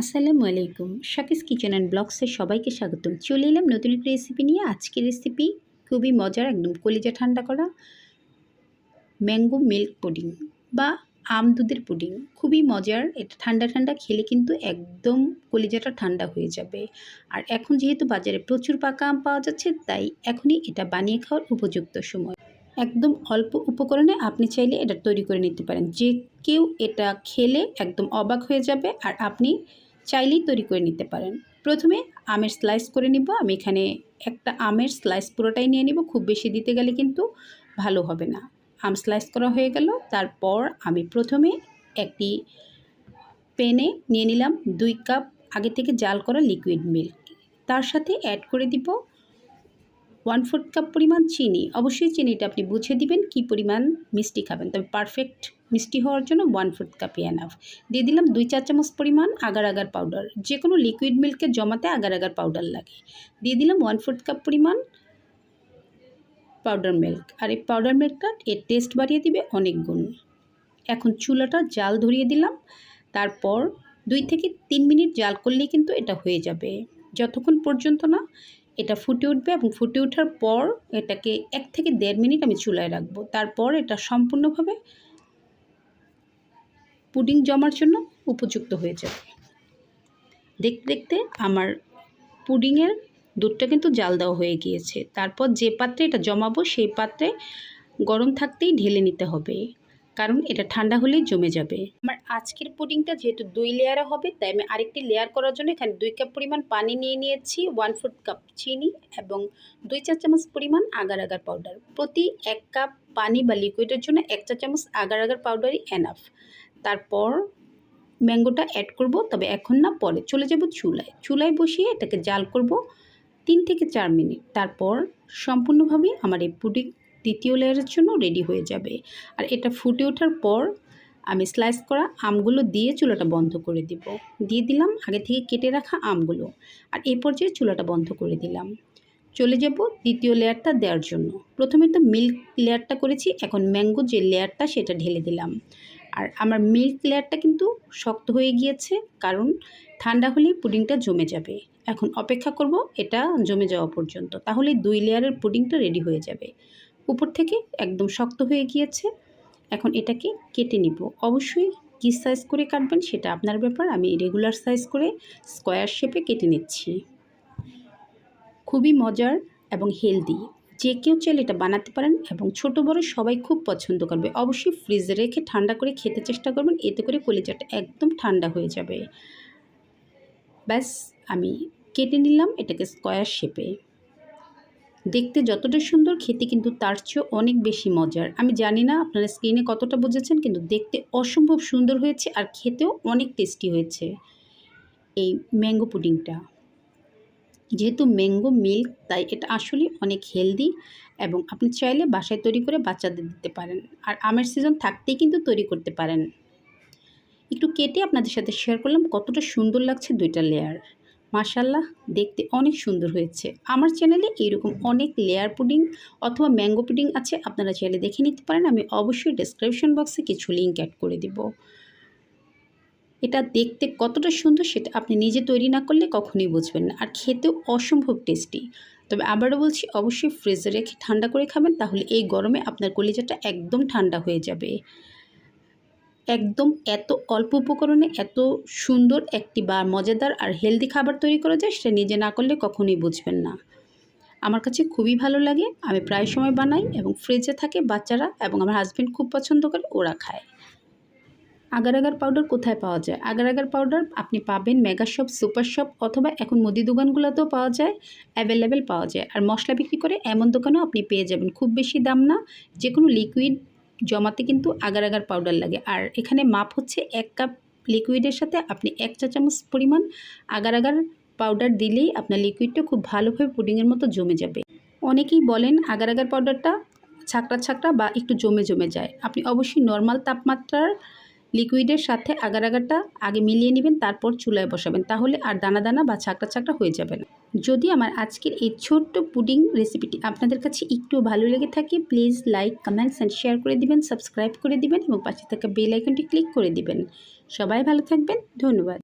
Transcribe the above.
আসসালামু আলাইকুম। শাকিস kitchen and ব্লগসে সবাইকে স্বাগতম। চলে এলাম নতুন একটা রেসিপি নিয়ে। আজকের রেসিপি খুবই মজার, একদম কলিজা ঠান্ডা করা ম্যাঙ্গো মিল্ক পুডিং বা আম দুধের পুডিং খুবই মজার, এটা ঠান্ডা ঠান্ডা খেলে কিন্তু একদম কলিজাটা ঠান্ডা হয়ে যাবে। আর এখন যেহেতু বাজারে প্রচুর পাকা আম পাওয়া যাচ্ছে, তাই এখনই এটা বানিয়ে খাওয়ার উপযুক্ত সময়। একদম অল্প উপকরণে আপনি চাইলে এটা তৈরি করে নিতে পারেন। যে কেউ এটা খেলে একদম অবাক হয়ে যাবে। আর আপনি চাইলেই তৈরি করে নিতে পারেন। প্রথমে আমের স্লাইস করে নিব। আমি এখানে একটা আমের স্লাইস পুরোটাই নিয়ে নিব। খুব বেশি দিতে গেলে কিন্তু ভালো হবে না। আম স্লাইস করা হয়ে গেল। তারপর আমি প্রথমে একটি পেনে নিয়ে নিলাম দুই কাপ আগে থেকে জাল করা লিকুইড মিল্ক তার সাথে অ্যাড করে দিব ওয়ান ফোর্থ কাপ পরিমাণ চিনি। অবশ্যই চিনিটা আপনি বুঝে দিবেন কি পরিমাণ মিষ্টি খাবেন। তবে পারফেক্ট মিষ্টি হওয়ার জন্য ওয়ান ফোর্থ কাপই এনাফ দিয়ে দিলাম দুই চার চামচ পরিমাণ আগার আগার পাউডার যে কোনো লিকুইড মিল্কে জমাতে আগার আগার পাউডার লাগে। দিয়ে দিলাম ওয়ান ফোর্থ কাপ পরিমাণ পাউডার মিল্ক আর এই পাউডার মিল্কটা এর টেস্ট বাড়িয়ে দিবে অনেক গুণ। এখন চুলাটা জাল ধরিয়ে দিলাম। তারপর দুই থেকে তিন মিনিট জাল করলেই কিন্তু এটা হয়ে যাবে। যতক্ষণ পর্যন্ত না এটা ফুটে উঠবে এবং ফুটে ওঠার পর এটাকে এক থেকে দেড় মিনিট আমি চুলায় রাখব। তারপর এটা সম্পূর্ণভাবে পুডিং জমার জন্য উপযুক্ত হয়ে যাবে। দেখতে দেখতে আমার পুডিংয়ের দুধটা কিন্তু জাল দেওয়া হয়ে গিয়েছে। তারপর যে পাত্রে এটা জমাবো, সেই পাত্রে গরম থাকতেই ঢেলে নিতে হবে। কারণ এটা ঠান্ডা হলেই জমে যাবে। আমার আজকের পুডিংটা যেহেতু দুই লেয়ারে হবে, তাই আমি আরেকটি লেয়ার করার জন্য এখানে দুই কাপ পরিমাণ পানি নিয়ে নিয়েছি ওয়ান ফোর্থ কাপ চিনি এবং দুই চা চামচ পরিমাণ আগার আগার পাউডার প্রতি এক কাপ পানি বা লিকুইডের জন্য এক চা চামচ আগার আগার পাউডারই এনাফ তারপর ম্যাঙ্গোটা অ্যাড করব, তবে এখন না, পরে চলে যাব চুলায়। চুলায় বসিয়ে এটাকে জাল করব তিন থেকে চার মিনিট। তারপর সম্পূর্ণভাবে আমার এই পুডিং দ্বিতীয় লেয়ারের জন্য রেডি হয়ে যাবে। আর এটা ফুটে ওঠার পর আমি স্লাইস করা আমগুলো দিয়ে চুলাটা বন্ধ করে দিব। দিয়ে দিলাম আগে থেকে কেটে রাখা আমগুলো। আর এই পর্যায়ে চুলাটা বন্ধ করে দিলাম। চলে যাব দ্বিতীয় লেয়ারটা দেওয়ার জন্য। প্রথমে তো মিল্ক লেয়ারটা করেছি, এখন ম্যাঙ্গো যে লেয়ারটা সেটা ঢেলে দিলাম। আর আমার মিল্ক লেয়ারটা কিন্তু শক্ত হয়ে গিয়েছে, কারণ ঠান্ডা হলেই পুডিংটা জমে যাবে। এখন অপেক্ষা করব এটা জমে যাওয়া পর্যন্ত। তাহলে দুই লেয়ারের পুডিংটা রেডি হয়ে যাবে। উপর থেকে একদম শক্ত হয়ে গিয়েছে। এখন এটাকে কেটে নিব। অবশ্যই কী সাইজ করে কাটবেন সেটা আপনার ব্যাপার। আমি রেগুলার সাইজ করে স্কোয়ার শেপে কেটে নিচ্ছি। খুবই মজার এবং হেলদি যে কেউ চাইলে এটা বানাতে পারেন এবং ছোট, বড় সবাই খুব পছন্দ করবে। অবশ্যই ফ্রিজে রেখে ঠান্ডা করে খেতে চেষ্টা করবেন। এতে করে কলিজাটা একদম ঠান্ডা হয়ে যাবে। ব্যাস, আমি কেটে নিলাম এটাকে স্কোয়ার শেপে দেখতে যতটা সুন্দর, খেতে কিন্তু তার চেয়েও অনেক বেশি মজার। আমি জানি না আপনারা স্ক্রিনে কতটা বুঝেছেন, কিন্তু দেখতে অসম্ভব সুন্দর হয়েছে আর খেতেও অনেক টেস্টি হয়েছে এই ম্যাঙ্গো পুডিংটা যেহেতু ম্যাঙ্গো মিল্ক তাই এটা আসলে অনেক হেলদি এবং আপনি চাইলে বাসায় তৈরি করে বাচ্চাদের দিতে পারেন আর আমের সিজন থাকতেই কিন্তু তৈরি করতে পারেন। একটু কেটে আপনাদের সাথে শেয়ার করলাম কতটা সুন্দর লাগছে দুইটা লেয়ার মাশাল্লাহ দেখতে অনেক সুন্দর হয়েছে। আমার চ্যানেলে এইরকম অনেক লেয়ার পুডিং অথবা ম্যাঙ্গো পুডিং আছে, আপনারা চাইলে দেখে নিতে পারেন। আমি অবশ্যই ডেসক্রিপশন বক্সে কিছু লিঙ্ক অ্যাড করে দিব। এটা দেখতে কতটা সুন্দর সেটা আপনি নিজে তৈরি না করলে কখনোই বুঝবেন না। আর খেতেও অসম্ভব টেস্টি তবে আবারও বলছি, অবশ্যই ফ্রিজে রেখে ঠান্ডা করে খাবেন, তাহলে এই গরমে আপনার কলিজাটা একদম ঠান্ডা হয়ে যাবে। একদম এত অল্প উপকরণে এত সুন্দর একটি বা মজাদার আর হেলদি খাবার তৈরি করা যায়, সেটা নিজে না করলে কখনোই বুঝবেন না। আমার কাছে খুবই ভালো লাগে, আমি প্রায় সময় বানাই এবং ফ্রিজে থাকে বাচ্চারা এবং আমার হাজব্যান্ড খুব পছন্দ করে, ওরা খায়। আগার আগার পাউডার কোথায় পাওয়া যায়? আগার আগার পাউডার আপনি পাবেন মেগা শপ সুপার শপ অথবা এখন মুদি দোকানগুলোতেও পাওয়া যায় অ্যাভেলেবেল পাওয়া যায়। আর মশলা বিক্রি করে এমন দোকানেও আপনি পেয়ে যাবেন, খুব বেশি দাম না যে কোনো লিকুইড জমাতে কিন্তু আগার আগার পাউডার লাগে। আর এখানে মাপ হচ্ছে এক কাপ লিকুইডের সাথে আপনি এক চা চামচ পরিমাণ আগার আগার পাউডার দিলেই আপনার লিকুইডটা খুব ভালোভাবে পুডিংয়ের মতো জমে যাবে। অনেকেই বলেন আগার আগার পাউডারটা ছাকড়া ছাকড়া বা একটু জমে জমে যায়। আপনি অবশ্যই নর্মাল তাপমাত্রার লিকুইডের সাথে আগার আগারটা আগে মিলিয়ে নেবেন, তারপর চুলায় বসাবেন। তাহলে আর দানা দানা বা ছাকড়া ছাকড়া হয়ে যাবে না। যদি আমার আজকের এই ছোট্ট পুডিং রেসিপিটি আপনাদের কাছে একটু ভালো লেগে থাকে, please like, comments and share করে দিবেন, সাবস্ক্রাইব করে দিবেন এবং পাশে থাকা বেল আইকনটি ক্লিক করে দিবেন। সবাই ভালো থাকবেন, ধন্যবাদ।